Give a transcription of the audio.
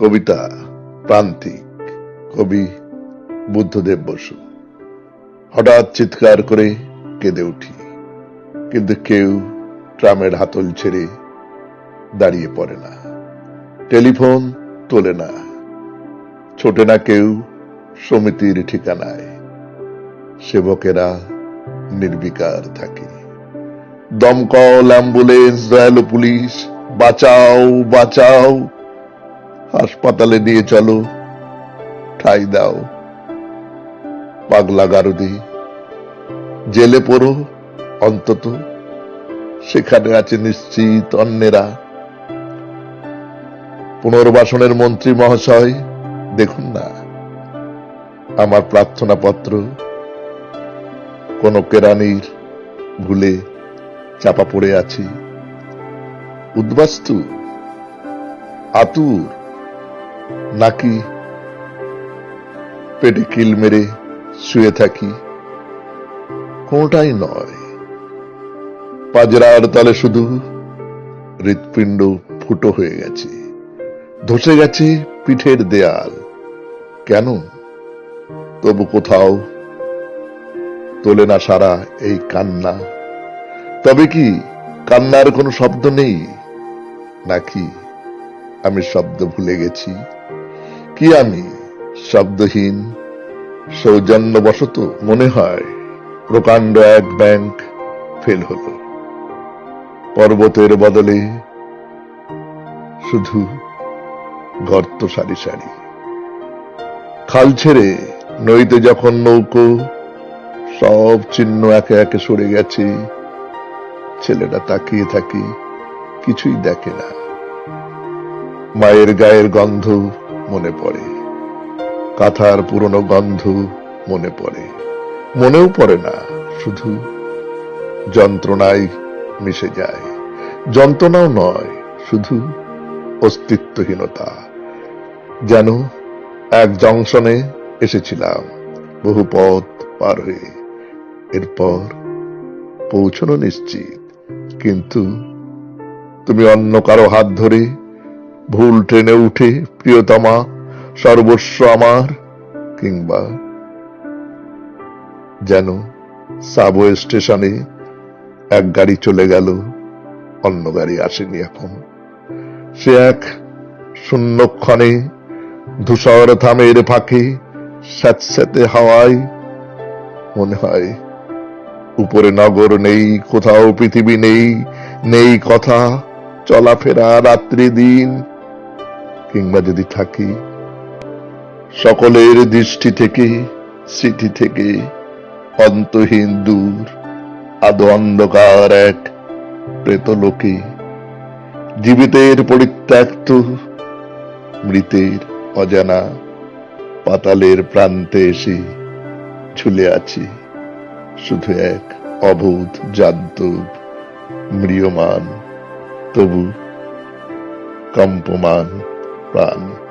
কবিতা প্রান্তিক কবি বুদ্ধদেব বসু। হঠাৎ চিৎকার করে কেঁদে উঠি, কিন্তু কেউ ট্রামের হাতল ছেড়ে দাঁড়িয়ে পড়ে না, টেলিফোন তোলে না, ছোটে না কেউ সমিতির ঠিকানায়, সেবকেরা নির্বিকার থাকে। দমকল, অ্যাম্বুলেন্স দয়ালু পুলিশ, বাঁচাও বাঁচাও হাসপাতালে নিয়ে চলো। ঠাই দাও। পাগলা গারুদি, জেলে পড়ো অন্তত। সেখানে আছে নিশ্চিত অন্যেরা। পুনর্বাসনের মন্ত্রী মহাশয়, দেখুন না। আমার প্রার্থনা পত্র, কোন কেরানির ভুলে চাপা পড়ে আছি। উদ্বাস্তু, আতুর নাকি পেটে কিল মেরে শুয়ে থাকি? কোনটাই নয়। পাজরার তলে শুধু হৃৎপিণ্ড ফুটো হয়ে গেছে। ধসে গেছে পিঠের দেয়াল। কেন? তবু কোথাও তোলে না সারা এই কান্না। তবে কি কান্নার কোনো শব্দ নেই? নাকি আমি শব্দ ভুলে গেছি? কি আমি? শব্দহীন, সৌজন্যবশত মনে হয় প্রকাণ্ড এক ব্যাংক ফেল হলো। পর্বতের বদলে শুধু গর্ত সারি। সারি খাল ছেড়ে নইতে যখন নৌকো, সব চিহ্ন একে একে সরে গেছে। ছেলেটা তাকিয়ে থাকি, কিছুই দেখে না। মায়ের গায়ের গন্ধ মনে পড়ে। কাঁথার পুরনো গন্ধ মনে পড়ে। মনেও পড়ে না, শুধু যন্ত্রণায় মিশে যায়। যন্ত্রণাও নয়, শুধু অস্তিত্বহীনতা। যেন এক জংশনে এসেছিলাম, বহু পথ পার হয়ে। এরপর পৌঁছানো নিশ্চিত, কিন্তু তুমি অন্য কারও হাত ধরে ভুল ট্রেনে উঠে, প্রিয়তমা সর্বস্ব আমার কিংবা যেন সাবওয়ে স্টেশনে এক গাড়ি চলে গেল, অন্য গাড়ি আসেনি এখন। সে এক শূন্যক্ষণে ধূসর থামের ফাঁকে স্যাঁতস্যাঁতে হাওয়ায়, মনে হয় উপরে নগর নেই, কোথাও পৃথিবী নেই নেই কথা, চলাফেরা রাত্রি দিন কিংবা যদি থাকি, সকলের দৃষ্টি থেকে, স্মৃতি থেকে, অন্তহীন দূর, আদো অন্ধকার এক প্রেতলোকে জীবিতের পরিত্যক্ত, মৃতের অজানা পাতালের প্রান্তে এসে ঝুলে আছি, শুধু এক অবোধ জান্তব মৃয়মান তবু কম্পমান। run.